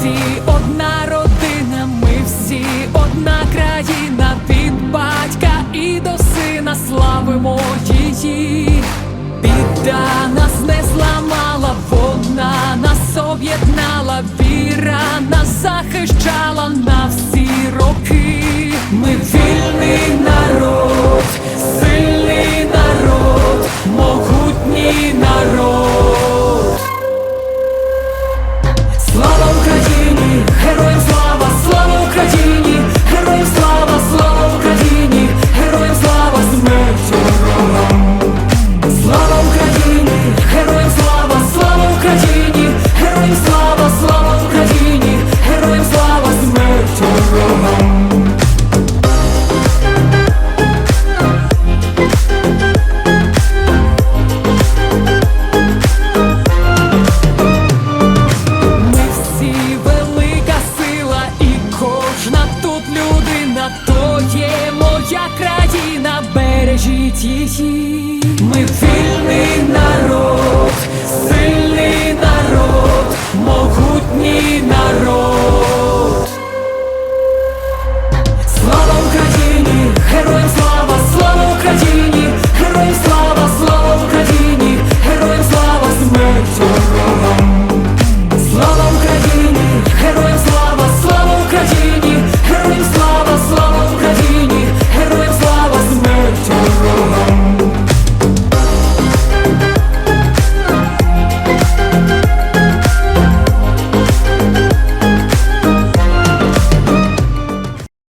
всі. Одна родина, ми всі. Одна країна від батька і до сина. Славимо її, Піддана Це є моя країна, бережіть її. Ми.